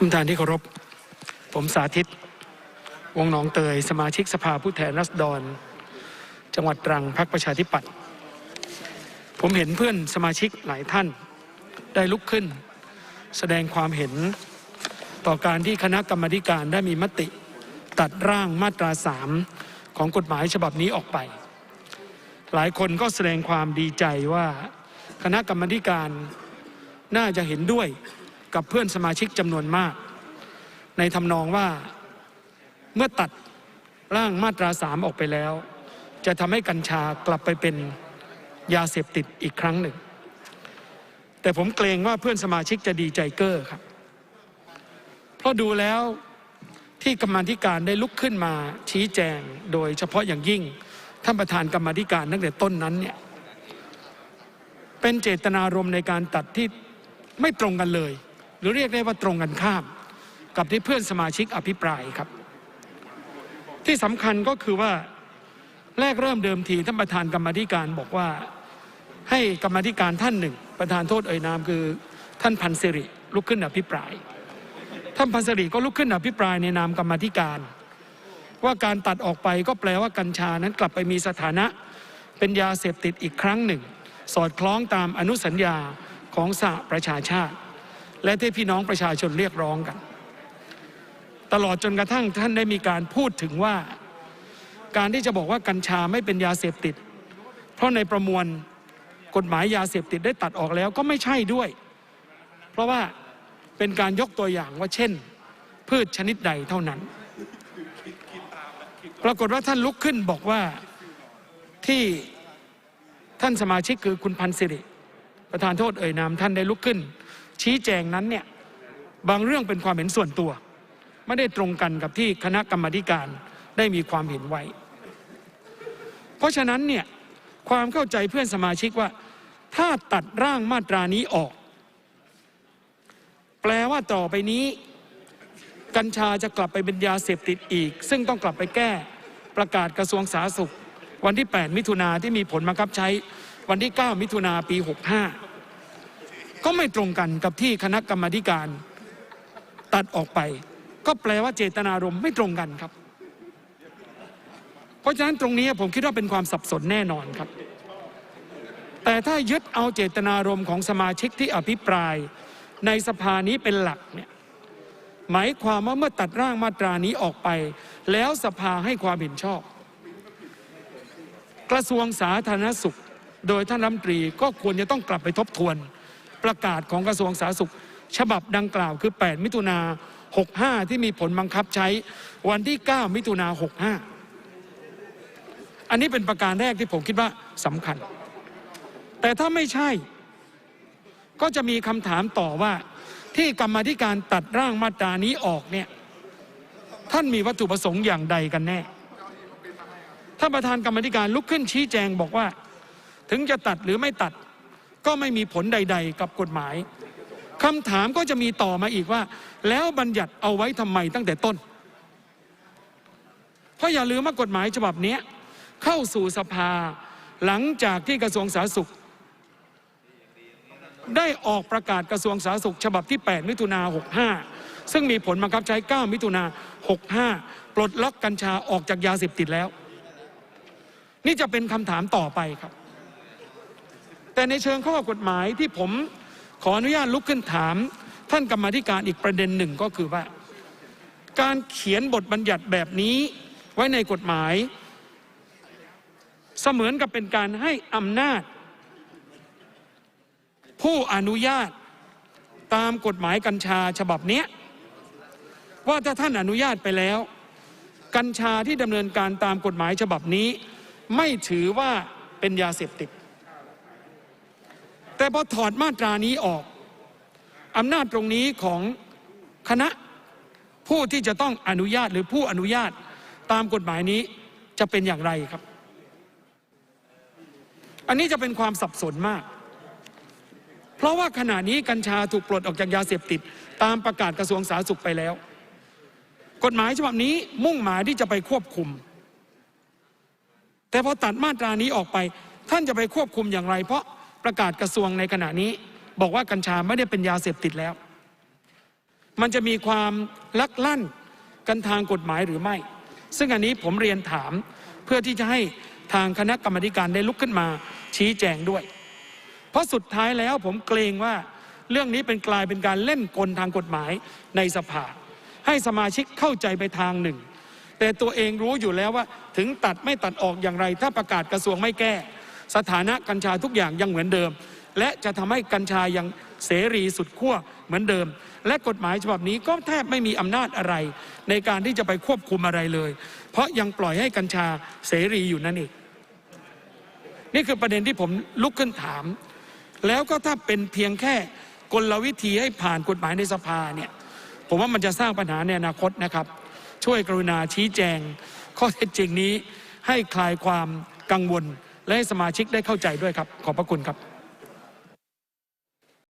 ท่านประธานที่เคารพ ผมสาธิต วงหนองเตย สมาชิกสภาผู้แทนราษฎร จังหวัดตรังพรรคประชาธิปัตย์ผมเห็นเพื่อนสมาชิกหลายท่านได้ลุกขึ้น แสดงความเห็นต่อการที่คณะกรรมการได้มีมติ ตัดร่างมาตราสามของกฎหมายฉบับนี้ออกไป หลายคนก็แสดงความดีใจว่าคณะกรรมการน่าจะเห็นด้วย กับเพื่อนสมาชิกจำนวนมาก ในทำนองว่าเมื่อตัดร่างมาตราสามออกไปแล้ว จะทำให้กัญชากลับไปเป็นยาเสพติดอีกครั้งหนึ่ง แต่ผมเกรงว่าเพื่อนสมาชิกจะดีใจเก้อครับ เพราะดูแล้วที่กรรมาธิการได้ลุกขึ้นมาชี้แจงโดยเฉพาะอย่างยิ่งท่านประธานกรรมาธิการตั้งแต่ต้นนั้นเนี่ยเป็นเจตนารมณ์ในการตัดที่ไม่ตรงกันเลย หรือเรียกได้ว่าตรงกันข้าม กับที่เพื่อนสมาชิกอภิปรายครับ ที่สำคัญก็คือว่าแรกเริ่มเดิมทีท่านประธานกรรมธิการบอกว่าให้กรรมธิการท่านหนึ่ง ประธานโทษเอ่ยนามคือท่านพันสิริลุกขึ้นอภิปราย ท่านพันสิริก็ลุกขึ้นอภิปรายในนามกรรมธิการ ว่าการตัดออกไปก็แปลว่ากัญชานั้นกลับไปมีสถานะ เป็นยาเสพติดอีกครั้งหนึ่ง สอดคล้องตามอนุสัญญาของสหประชาชาติ และที่พี่น้องประชาชนเรียกร้องกัน ตลอดจนกระทั่งท่านได้มีการพูดถึงว่า การที่จะบอกว่ากัญชาไม่เป็นยาเสพติด เพราะในประมวลกฎหมายยาเสพติดได้ตัดออกแล้วก็ไม่ใช่ด้วย เพราะว่าเป็นการยกตัวอย่างว่าเช่น พืชชนิดใดเท่านั้น ปรากฏว่าท่านลุกขึ้นบอกว่าที่ท่านสมาชิกคือคุณพันธ์สิริ ประธานโทษเอ่ยนามท่านได้ลุกขึ้น ชี้แจงนั้นเนี่ยบางเรื่องเป็นความเห็นส่วนตัว ไม่ได้ตรงกันกับที่คณะกรรมการได้มีความเห็นไว้ เพราะฉะนั้นเนี่ยความเข้าใจเพื่อนสมาชิกว่า ถ้าตัดร่างมาตรานี้ออก แปลว่าต่อไปนี้ กัญชาจะกลับไปเป็นยาเสพติดอีก ซึ่งต้องกลับไปแก้ประกาศกระทรวงสาธารณสุข วันที่ 8 มิถุนาที่มีผลบังคับใช้วันที่ 9 มิถุนาปี 65 ก็ไม่ตรงกันกับที่คณะกรรมการ ตัดออกไป ก็แปลว่าเจตนารมณ์ไม่ตรงกันครับ เพราะฉะนั้นตรงนี้ผมคิดว่าเป็นความสับสนแน่นอนครับ แต่ถ้ายึดเอาเจตนารมณ์ของสมาชิกที่อภิปราย ในสภานี้เป็นหลักเนี่ยหมายความว่าเมื่อตัดร่างมาตรานี้ออกไป แล้วสภาให้ความเห็นชอบ กระทรวงสาธารณสุข โดยท่านรัฐมนตรีก็ควรจะต้องกลับไปทบทวน ประกาศของกระทรวงสาธารณสุข ฉบับดังกล่าวคือ 8 มิถุนา65 ที่มีผลบังคับใช้วันที่ 9 มิถุนา65 อันนี้เป็นประการแรกที่ผมคิดว่าสำคัญ แต่ถ้าไม่ใช่ ก็จะมีคำถามต่อว่าที่กรรมธิการตัดร่างมาตรานี้ออกเนี่ยท่านมีวัตถุประสงค์อย่างใดกันแน่ท่านประธานกรรมธิการลุกขึ้นชี้แจงบอกว่า ถึงจะตัดหรือไม่ตัด ก็ไม่มีผลใด ๆ กับกฎหมายคำถามก็จะมีต่อมาอีกว่า แล้วบัญญัติเอาไว้ทำไมตั้งแต่ต้น เพราะอย่าลืมว่ากฎหมายฉบับนี้เข้าสู่สภาหลังจากที่กระทรวงสาธารณสุข ได้ออกประกาศกระทรวงสาธารณสุข ฉบับที่ 8 มิถุนา65 ซึ่งมีผลบังคับใช้ 9 มิถุนา65 ปลดล็อกกัญชาออกจากยาเสพติดแล้ว นี่จะเป็นคำถามต่อไปครับ แต่ในเชิงข้อกฎหมายที่ผมขออนุญาตลุกขึ้นถาม ท่านกรรมธิการอีกประเด็นหนึ่งก็คือว่า การเขียนบทบัญญัติแบบนี้ไว้ในกฎหมาย เสมือนกับเป็นการให้อำนาจ ผู้อนุญาตตามกฎหมายกัญชาฉบับนี้ว่าถ้าท่านอนุญาตไปแล้ว กัญชาที่ดำเนินการตามกฎหมายฉบับนี้ ไม่ถือว่าเป็นยาเสพติด แต่พอถอดมาตรานี้ออกอำนาจตรงนี้ของคณะผู้ที่จะต้องอนุญาตหรือผู้อนุญาตตามกฎหมายนี้จะเป็นอย่างไรครับ อันนี้จะเป็นความสับสนมาก เพราะว่าขณะนี้กัญชาถูกปลดออกจากยาเสพติด ตามประกาศกระทรวงสาธารณสุขไปแล้ว กฎหมายฉบับนี้มุ่งหมายที่จะไปควบคุม แต่พอตัดมาตรานี้ออกไป ท่านจะไปควบคุมอย่างไร เพราะ ประกาศกระทรวงในขณะนี้ บอกว่ากัญชาไม่ได้เป็นยาเสพติดแล้ว มันจะมีความลักลั่นกันทางกฎหมายหรือไม่ ซึ่งอันนี้ผมเรียนถามเพื่อที่จะให้ทางคณะกรรมการได้ลุกขึ้นมาชี้แจงด้วย เพราะสุดท้ายแล้วผมเกรงว่าเรื่องนี้เป็นกลายเป็นการเล่นกลทางกฎหมายในสภา ให้สมาชิกเข้าใจไปทางหนึ่ง แต่ตัวเองรู้อยู่แล้วว่าถึงตัดไม่ตัดออกอย่างไร ถ้าประกาศกระทรวงไม่แก้ สถานะกัญชาทุกอย่างยังเหมือนเดิม และจะทำให้กัญชายังเสรีสุดขั้วเหมือนเดิม และกฎหมายฉบับนี้ก็แทบไม่มีอำนาจอะไร ในการที่จะไปควบคุมอะไรเลย เพราะยังปล่อยให้กัญชาเสรีอยู่นั่นเองนี่คือประเด็นที่ผมลุกขึ้นถาม แล้วก็ถ้าเป็นเพียงแค่กลวิธีให้ผ่านกฎหมายในสภาเนี่ยผมว่ามันจะสร้างปัญหาในอนาคตนะครับ ช่วยกรุณาชี้แจง ข้อเท็จจริงนี้ให้คลายความกังวล และให้สมาชิกได้เข้าใจด้วยครับขอบพระคุณครับ